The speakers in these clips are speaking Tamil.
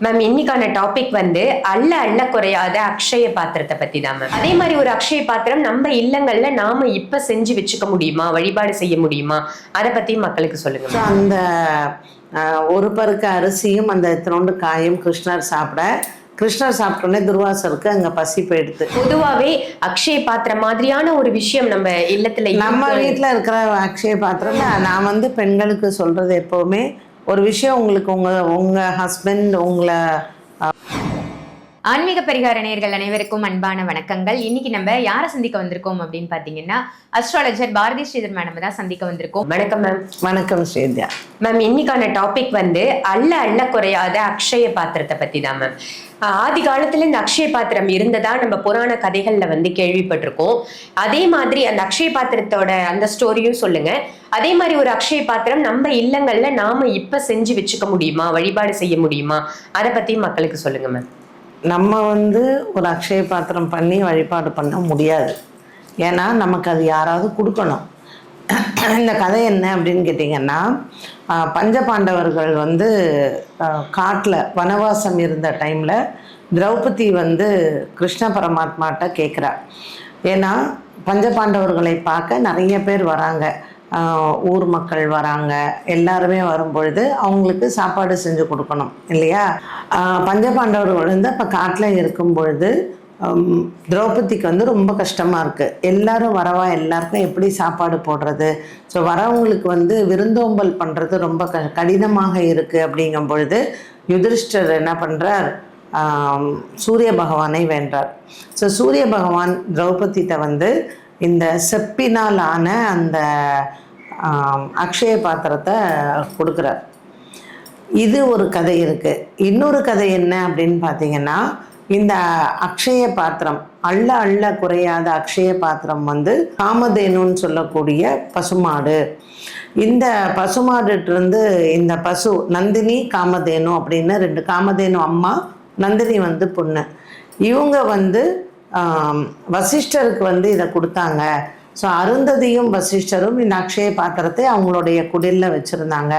மேம் இன்னைக்கான டாபிக் வந்து அள்ள அள்ள குறையாத அக்ஷய பாத்திரத்தை பத்தி தான் மேம் அதே மாதிரி ஒரு அக்ஷய பாத்திரம் நம்ம இல்லங்கள்ல நாம இப்ப செஞ்சு வச்சுக்க முடியுமா? வழிபாடு செய்ய முடியுமா? அதை பத்தி மக்களுக்கு சொல்லுங்க அந்த ஒரு பருக்கு அரிசியும் அந்த இத்தினோண்டு காயும் கிருஷ்ணர் சாப்பிட கிருஷ்ணர் சாப்பிட்டோன்னே துர்வாசருக்கு அங்கே பசி போயிடுது பொதுவாவே அக்ஷய பாத்திரம் மாதிரியான ஒரு விஷயம் நம்ம இல்லத்துல நம்ம. வீட்டில் இருக்கிற அக்ஷய பாத்திரம் நான் வந்து பெண்களுக்கு சொல்கிறது எப்போவுமே ஒரு விஷயம் உங்களுக்கு உங்கள் உங்கள் ஹஸ்பண்ட் உங்களை ஆன்மீக பரிகார நேயர்கள் அனைவருக்கும் அன்பான வணக்கங்கள். இன்னைக்கு நம்ம யாரை சந்திக்க வந்திருக்கோம் அப்படின்னு பாத்தீங்கன்னா அஸ்ட்ராலஜர் பாரதி ஸ்ரீதர் மேடம் தான் சந்திக்க வந்திருக்கோம். வணக்கம் மேம் வணக்கம் ஸ்ரீதா. மேம் இன்னைக்கான டாபிக் வந்து அல்ல அல்ல குறையாத அக்ஷய பாத்திரத்தை பத்தி தான் மேம் ஆதி காலத்துல இந்த அக்ஷய பாத்திரம் இருந்ததா நம்ம புராண கதைகள்ல வந்து கேள்விப்பட்டிருக்கோம். அதே மாதிரி அந்த அக்ஷய பாத்திரத்தோட அந்த ஸ்டோரியும் சொல்லுங்க. அதே மாதிரி ஒரு அக்ஷய பாத்திரம் நம்ம இல்லங்கள்ல நாம இப்ப செஞ்சு வச்சுக்க முடியுமா? வழிபாடு செய்ய முடியுமா? அதை பத்தி மக்களுக்கு சொல்லுங்க மேம் நம்ம வந்து ஒரு அக்ஷய பாத்திரம் பண்ணி வழிபாடு பண்ண முடியாது. ஏன்னா நமக்கு அது யாராவது கொடுக்கணும். இந்த கதை என்ன அப்படின்னு கேட்டிங்கன்னா பஞ்ச பாண்டவர்கள் வந்து காட்டில் வனவாசம் இருந்த டைமில் திரௌபதி வந்து கிருஷ்ண பரமாத்மாட்ட கேட்குறா ஏன்னா பஞ்சபாண்டவர்களை பார்க்க நிறைய பேர் வராங்க. ஊர் மக்கள் வராங்க எல்லாருமே வரும்பொழுது அவங்களுக்கு சாப்பாடு செஞ்சு கொடுக்கணும் இல்லையா? பஞ்சபாண்டவர்கள் வந்து அப்போ காட்டில் இருக்கும் பொழுது திரௌபதிக்கு வந்து ரொம்ப கஷ்டமாக இருக்குது எல்லாரும் வரவா எல்லாருக்கும் எப்படி சாப்பாடு போடுறது? ஸோ வரவங்களுக்கு வந்து விருந்தோம்பல் பண்ணுறது ரொம்ப க கடினமாக இருக்குது அப்படிங்கும் பொழுது யுதிர்ஷ்டர் என்ன பண்ணுறார் சூரிய பகவானை வென்றார் ஸோ சூரிய பகவான் திரௌபதியிட்ட வந்து இந்த செப்பினால் ஆன அந்த அக்ஷய பாத்திரத்தை கொடுக்குறார். இது ஒரு கதை இருக்குது இன்னொரு கதை என்ன அப்படின்னு பார்த்தீங்கன்னா இந்த அக்ஷய பாத்திரம் அள்ள அள்ள குறையாத அக்ஷய பாத்திரம் வந்து காமதேனுன்னு சொல்லக்கூடிய பசுமாடு. இந்த பசுமாடுட்டிருந்து இந்த பசு நந்தினி காமதேனு அப்படின்னு ரெண்டு காமதேனு அம்மா நந்தினி வந்து பொண்ணு. இவங்க வந்து வசிஷ்டருக்கு வந்து இதை கொடுத்தாங்க. ஸோ அருந்ததியும் வசிஷ்டரும் இந்த அக்ஷய பாத்திரத்தை அவங்களுடைய குடிலில் வச்சுருந்தாங்க.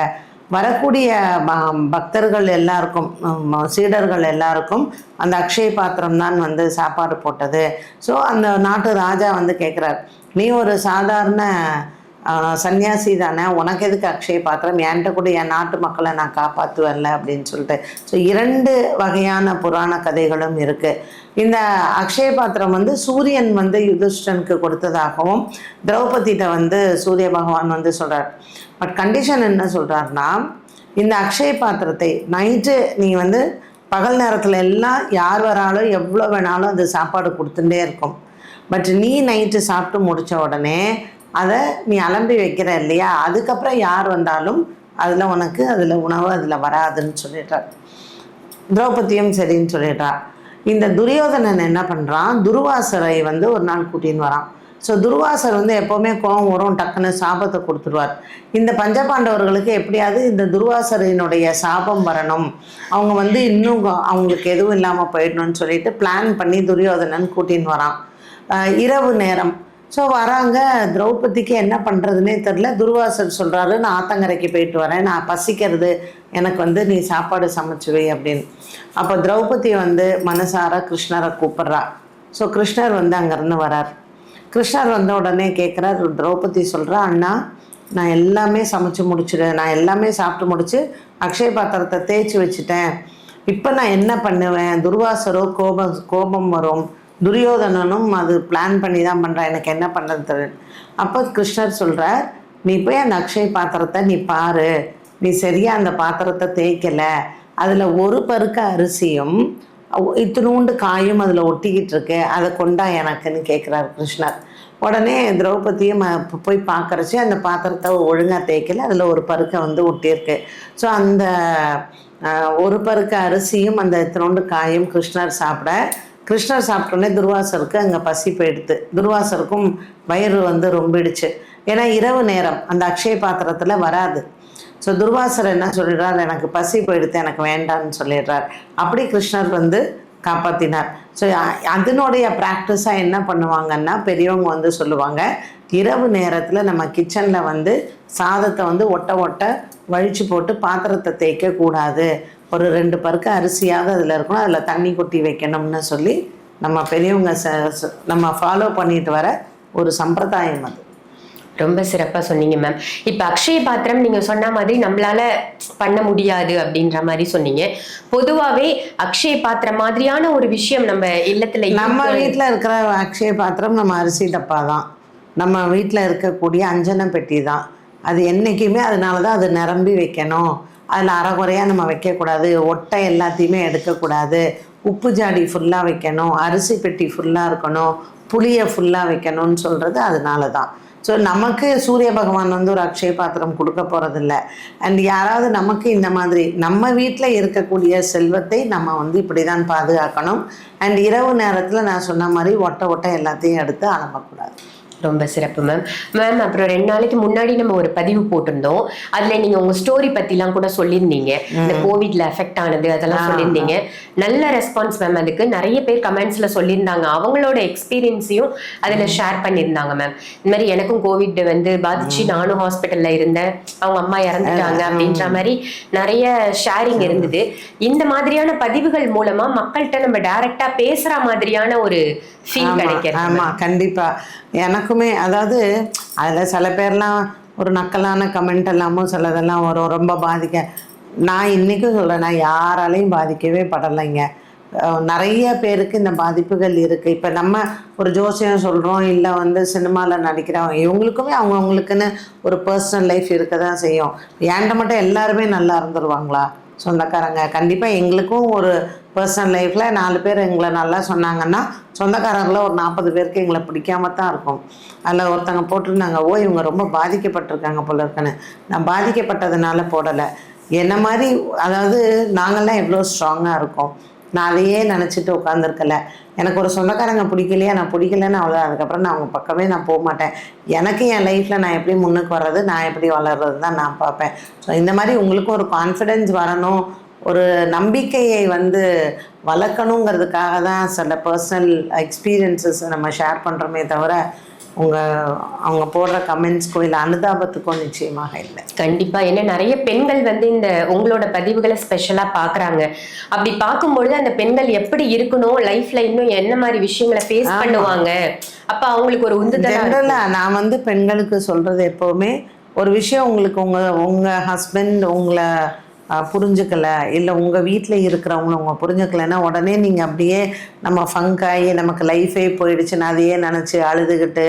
வரக்கூடிய பக்தர்கள் எல்லாருக்கும் சீடர்கள் எல்லாருக்கும் அந்த அக்ஷய பாத்திரம் தான் வந்து சாப்பாடு போட்டது. ஸோ அந்த நாட்டு ராஜா வந்து கேட்குறார் நீ ஒரு சாதாரண சன்னியாசி தானே? உனக்கு எதுக்கு அக்ஷய பாத்திரம்? என்கிட்ட கூட என் நாட்டு மக்களை நான் காப்பாற்றுவேன்ல அப்படின்னு சொல்லிட்டு. ஸோ இரண்டு வகையான புராண கதைகளும் இருக்குது இந்த அக்ஷய பாத்திரம் வந்து சூரியன் வந்து யுதிஷ்டனுக்கு கொடுத்ததாகவும் திரௌபதிகிட்ட வந்து சூரிய பகவான் வந்து சொல்கிறார் பட் கண்டிஷன் என்ன சொல்கிறாருன்னா இந்த அக்ஷய பாத்திரத்தை நைட்டு நீ வந்து பகல் நேரத்தில் எல்லாம் யார் வராலும் எவ்வளோ வேணாலும் அது சாப்பாடு கொடுத்துட்டே இருக்கும். பட் நீ நைட்டு சாப்பிட்டு முடித்த உடனே அதை நீ அலம்பி வைக்கிற இல்லையா? அதுக்கப்புறம் யார் வந்தாலும் அதில் உனக்கு அதில் உணவு அதில் வராதுன்னு சொல்லிடுறார். திரௌபதியும் சரின்னு சொல்லிடுறா இந்த துரியோதனன் என்ன பண்ணுறான் துர்வாசரை வந்து ஒரு நாள் கூட்டின்னு வரான். ஸோ துர்வாசர் வந்து எப்போவுமே கோவம் வரும் டக்குன்னு சாபத்தை கொடுத்துருவார். இந்த பஞ்சபாண்டவர்களுக்கு எப்படியாவது இந்த துர்வாசரினுடைய சாபம் வரணும். அவங்க வந்து இன்னும் அவங்களுக்கு எதுவும் இல்லாமல் போயிடணும்னு சொல்லிட்டு பிளான் பண்ணி துரியோதனன் கூட்டின்னு வரான். இரவு நேரம். ஸோ வராங்க. திரௌபதிக்கு என்ன பண்ணுறதுனே தெரில துர்வாசர் சொல்கிறாரு நான் ஆத்தங்கரைக்கு போயிட்டு வரேன். நான் பசிக்கிறது. எனக்கு வந்து நீ சாப்பாடு சமைச்சுவை அப்படின்னு. அப்போ திரௌபதி வந்து மனசார கிருஷ்ணரை கூப்பிட்றா. ஸோ கிருஷ்ணர் வந்து அங்கேருந்து வரார். கிருஷ்ணர் வந்த உடனே கேட்குறார் திரௌபதி சொல்கிறா அண்ணா நான் எல்லாமே சமைச்சு முடிச்சிடு நான் எல்லாமே சாப்பிட்டு முடிச்சு அக்ஷய பாத்திரத்தை தேய்ச்சி வச்சுட்டேன். இப்போ நான் என்ன பண்ணுவேன்? துர்வாசரோ கோபம் கோபம் வரும். துரியோதனனும் அது பிளான் பண்ணி தான் பண்ணுறான் எனக்கு என்ன பண்ணுறது தெரியல. அப்போ கிருஷ்ணர் சொல்கிறார் நீ போய் அந்த அக்ஷய பாத்திரத்தை நீ பாரு. நீ சரியாக அந்த பாத்திரத்தை தேய்க்கலை. அதில் ஒரு பருக்க அரிசியும் இத்தினூண்டு காயும் அதில் ஒட்டிக்கிட்டு இருக்கு. அதை கொண்டா எனக்குன்னு கேட்குறாரு கிருஷ்ணர். உடனே திரௌபதியும் போய் பார்க்கறச்சு அந்த பாத்திரத்தை ஒழுங்காக தேய்க்கல. அதில் ஒரு பருக்க வந்து ஒட்டியிருக்கு. ஸோ அந்த ஒரு பருக்க அரிசியும் அந்த இத்தினோண்டு காயும் கிருஷ்ணர் சாப்பிட கிருஷ்ணர் சாப்பிட்டோன்னே துர்வாசருக்கு அங்கே பசி போயிடுது துர்வாசருக்கும் வயிறு வந்து ரொம்பிடுச்சு. ஏன்னா இரவு நேரம் அந்த அக்ஷய பாத்திரத்தில் வராது. ஸோ துர்வாசர் என்ன சொல்லிடுறார் எனக்கு பசி போயிடுத்து எனக்கு வேண்டான்னு சொல்லிடுறார். அப்படி கிருஷ்ணர் வந்து காப்பாற்றினார் ஸோ அதனுடைய ப்ராக்டிஸாக என்ன பண்ணுவாங்கன்னா பெரியவங்க வந்து சொல்லுவாங்க இரவு நேரத்தில் நம்ம கிச்சனில் வந்து சாதத்தை வந்து ஒட்ட ஒட்ட வழித்து போட்டு பாத்திரத்தை தேய்க்கக்கூடாது. ஒரு ரெண்டு பருக்கு அரிசியாவது அதில் இருக்கணும். அதில் தண்ணி கொட்டி வைக்கணும்னு சொல்லி நம்ம பெரியவங்க ச நம்ம ஃபாலோ பண்ணிட்டு வர ஒரு சம்பிரதாயம் அது. ரொம்ப சிறப்பா சொன்னீங்க மேம் இப்ப அக்ஷய பாத்திரம் நீங்க சொன்ன மாதிரி நம்மளால பண்ண முடியாது அப்படின்ற மாதிரி சொன்னீங்க. பொதுவாவே அக்ஷய பாத்திரம் மாதிரியான ஒரு விஷயம் நம்ம இல்லத்துல நம்ம. வீட்டில் இருக்கிற அக்ஷய பாத்திரம் நம்ம அரிசி டப்பா தான். நம்ம வீட்டில் இருக்கக்கூடிய அஞ்சன பெட்டி தான். அது என்றைக்குமே அதனால தான் அது நிரம்பி வைக்கணும். அதில் அறகுறையாக நம்ம வைக்கக்கூடாது. ஒட்டை எல்லாத்தையுமே எடுக்கக்கூடாது. உப்பு ஜாடி ஃபுல்லாக வைக்கணும். அரிசி பெட்டி ஃபுல்லாக இருக்கணும். புளியை ஃபுல்லாக வைக்கணும்னு சொல்கிறது அதனால தான் ஸோ நமக்கு சூரிய பகவான் வந்து ஒரு அக்ஷய பாத்திரம் கொடுக்க போகிறதில்ல அண்ட் யாராவது நமக்கு இந்த மாதிரி நம்ம வீட்டில் இருக்கக்கூடிய செல்வத்தை நம்ம வந்து இப்படி தான் பாதுகாக்கணும். அண்ட் இரவு நேரத்தில் நான் சொன்ன மாதிரி ஒட்டை ஒட்டை எல்லாத்தையும் எடுத்து அனுப்பக்கூடாது ரொம்ப சிறப்பு மேம் மேம் அப்புறம் ரெண்டு நாளைக்கு முன்னாடி நம்ம ஒரு பதிவு போட்டிருந்தோம். அதுல நீங்க உங்க ஸ்டோரி பத்திலாம் கூட சொல்லியிருந்தீங்க. இந்த கோவிட்ல எஃபெக்ட் ஆனது அதெல்லாம் சொல்லியிருந்தீங்க. நல்ல ரெஸ்பான்ஸ் மேம் அதுக்கு நிறைய பேர் கமெண்ட்ஸ்ல சொல்லியிருந்தாங்க. அவங்களோட எக்ஸ்பீரியன்ஸையும் அதுல ஷேர் பண்ணியிருந்தாங்க மேம் இந்த மாதிரி எனக்கும் கோவிட் வந்து பாதிச்சு நானும் ஹாஸ்பிட்டல்ல இருந்தேன். அவங்க அம்மா இறந்துட்டாங்க அப்படின்ற மாதிரி நிறைய ஷேரிங் இருந்தது. இந்த மாதிரியான பதிவுகள் மூலமா மக்கள்கிட்ட நம்ம டைரக்டா பேசுற மாதிரியான ஒரு ஃபீல் கிடைக்கிறது ஆமா. கண்டிப்பா. எனக்குமே அதாவது அதில் சில பேர்லாம் ஒரு நக்கலான கமெண்ட் எல்லாமும் சிலதெல்லாம் வரும் ரொம்ப பாதிக்க நான் இன்னைக்கும் சொல்கிறேன் நான் யாராலையும் பாதிக்கவே படலைங்க. நிறைய பேருக்கு இந்த பாதிப்புகள் இருக்குது இப்போ நம்ம ஒரு ஜோசியம் சொல்கிறோம் இல்லை வந்து சினிமாவில் நடிக்கிறவங்க இவங்களுக்குமே அவங்கவுங்களுக்குன்னு ஒரு பர்சனல் லைஃப் இருக்க தான் செய்யும். ஏன்ட்ட மட்டும் எல்லாருமே நல்லா இருந்துருவாங்களா? சொந்தக்காரங்க. கண்டிப்பாக எங்களுக்கும் ஒரு பர்சனல் லைஃப்பில் நாலு பேர் எங்களை நல்லா சொன்னாங்கன்னா சொந்தக்காரங்களில் ஒரு நாற்பது பேருக்கு எங்களை பிடிக்காம தான் இருக்கும். அதில் ஒருத்தங்க போட்டிருந்தாங்க ஓ இவங்க ரொம்ப பாதிக்கப்பட்டிருக்காங்க போல இருக்குன்னு. நான் பாதிக்கப்பட்டதுனால போடலை. என்ன மாதிரி அதாவது நாங்கள்லாம் எவ்வளோ ஸ்ட்ராங்காக இருக்கோம். நான் அதையே நினச்சிட்டு உட்காந்துருக்கல எனக்கு ஒரு சொந்தக்காரங்க பிடிக்கலையா? நான் பிடிக்கலன்னு அவ்வளோ அதுக்கப்புறம் நான் அவங்க பக்கமே நான் போக மாட்டேன். எனக்கு என் லைஃப்பில் நான் எப்படி முன்னுக்கு வர்றது நான் எப்படி வளர்றது தான் நான் பார்ப்பேன். ஸோ இந்த மாதிரி உங்களுக்கும் ஒரு கான்ஃபிடென்ஸ் வரணும். ஒரு நம்பிக்கையை வந்து வளர்க்கணுங்கிறதுக்காக தான் சில பர்சனல் எக்ஸ்பீரியன்சஸ் நம்ம ஷேர் பண்ணுறோமே தவிர உங்கள் அவங்க போடுற கமெண்ட்ஸ்க்கோ இல்லை அனுதாபத்துக்கோ நிச்சயமாக இல்லை. கண்டிப்பா. ஏன்னா நிறைய பெண்கள் வந்து இந்த உங்களோட பதிவுகளை ஸ்பெஷலா பாக்குறாங்க அப்படி பார்க்கும்பொழுது அந்த பெண்கள் எப்படி இருக்கணும் லைஃப்ல இன்னும் என்ன மாதிரி விஷயங்களை ஃபேஸ். பண்ணுவாங்க? அப்ப அவங்களுக்கு ஒரு உந்துதலா நான் வந்து பெண்களுக்கு சொல்கிறது எப்போவுமே ஒரு விஷயம் உங்களுக்கு உங்கள் உங்கள் ஹஸ்பண்ட் உங்களை புரிஞ்சுக்கல. இல்லை உங்கள் வீட்டில் இருக்கிறவங்கள உங்க புரிஞ்சுக்கலைன்னா உடனே நீங்கள் அப்படியே நம்ம ஃபங்க் ஆகி நமக்கு லைஃபே போயிடுச்சுன்னு அதையே நினச்சி அழுதுகிட்டு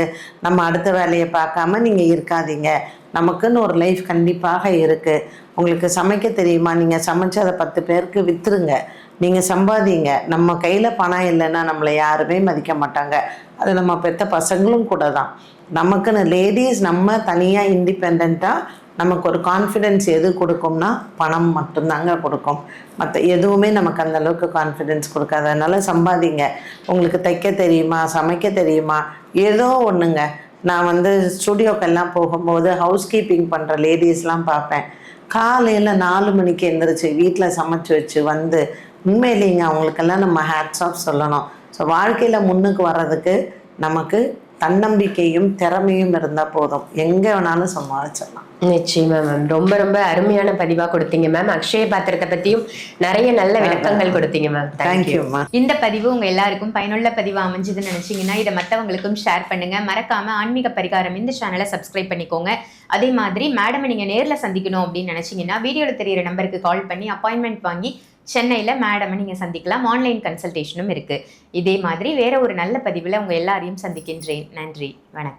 நம்ம அடுத்த வேலையை பார்க்காம நீங்கள் இருக்காதீங்க. நமக்குன்னு ஒரு லைஃப் கண்டிப்பாக இருக்குது உங்களுக்கு சமைக்க தெரியுமா? நீங்கள் சமைச்சு அதை பத்து பேருக்கு விற்றுருங்க நீங்கள் சம்பாதிங்க. நம்ம கையில் பணம் இல்லைன்னா நம்மளை யாருமே மதிக்க மாட்டாங்க. அது நம்ம பெற்ற பசங்களும் கூட தான். நமக்குன்னு லேடிஸ் நம்ம தனியாக இண்டிபெண்ட்டாக நமக்கு ஒரு கான்ஃபிடென்ஸ் எது கொடுக்கும்னா பணம் மட்டும்தாங்க கொடுக்கும். மற்ற எதுவுமே நமக்கு அந்த அளவுக்கு கான்ஃபிடென்ஸ் கொடுக்காது. அதனால சம்பாதிங்க. உங்களுக்கு தைக்க தெரியுமா? சமைக்க தெரியுமா? ஏதோ ஒன்றுங்க நான் வந்து ஸ்டுடியோக்கெல்லாம் போகும்போது ஹவுஸ் கீப்பிங் பண்ணுற லேடிஸ்லாம் பார்ப்பேன். காலையில் நாலு மணிக்கு எழுந்திரிச்சு வீட்டில் சமைச்சு வச்சு வந்து உண்மையிலேங்க அவங்களுக்கெல்லாம் நம்ம ஹேட்ஸ் ஆஃப் சொல்லணும். ஸோ வாழ்க்கையில் முன்னுக்கு வர்றதுக்கு நமக்கு தன்னம்பிக்கையும் திறமையும் இருந்தால் போதும். எங்கே வேணாலும் சமாளிச்சிடலாம். நிச்சயமா மேம் ரொம்ப ரொம்ப அருமையான பதிவா கொடுத்தீங்க மேம் அக்ஷய பாத்திரத்தை பத்தியும் நிறைய நல்ல விளக்கங்கள் கொடுத்தீங்க மேம் தேங்க்யூ தேங்க்யூம்மா இந்த பதிவு உங்க எல்லாருக்கும் பயனுள்ள பதிவு அமைஞ்சதுன்னு நினைச்சீங்கன்னா இதை மற்றவங்களுக்கும் ஷேர் பண்ணுங்க. மறக்காம ஆன்மீக பரிகாரம் இந்த சேனலை சப்ஸ்கிரைப் பண்ணிக்கோங்க. அதே மாதிரி மேடம் நீங்க நேர்ல சந்திக்கணும் அப்படின்னு நினைச்சீங்கன்னா வீடியோல தெரியிற நம்பருக்கு கால் பண்ணி அப்பாயின்மெண்ட் வாங்கி சென்னையில் மேடமை நீங்கள் சந்திக்கலாம். ஆன்லைன் கன்சல்டேஷனும் இருக்குது இதே மாதிரி வேறு ஒரு நல்ல பதிவில் உங்கள் எல்லாரையும் சந்திக்கின்றேன். நன்றி. வணக்கம்.